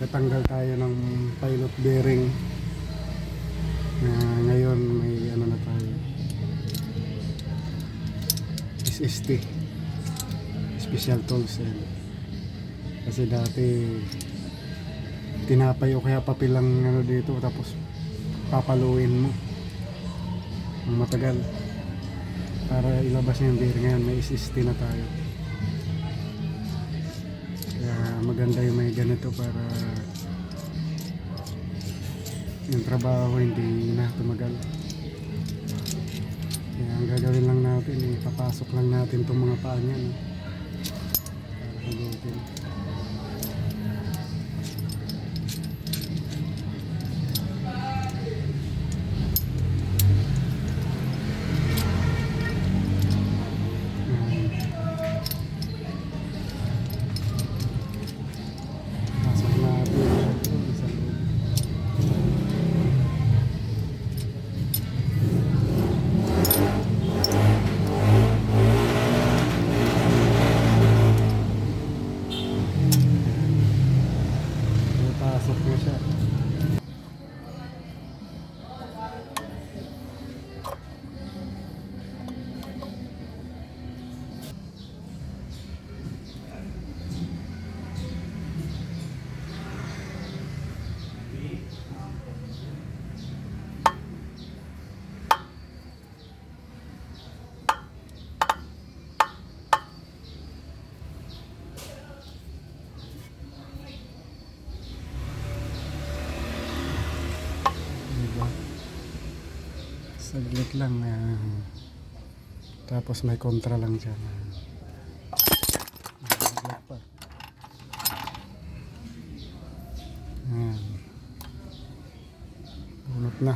Tatanggal tayo ng pilot bearing. Na ngayon may ano na tayo. SST. Special tools yan. Kasi dati tinapay o kaya papel lang ano dito tapos papaluin mo ng matagal para ilabas yung bearing ngayon may SST na tayo kaya maganda yung may ganito para yung trabaho hindi na tumagal kaya ang gagawin lang natin ipapasok lang natin itong mga paa niya no? para Ayan. Pasok Saglit lang. ah. tapos may kontra lang dyan. ah. Saglit pa. Ayan. Bunot na.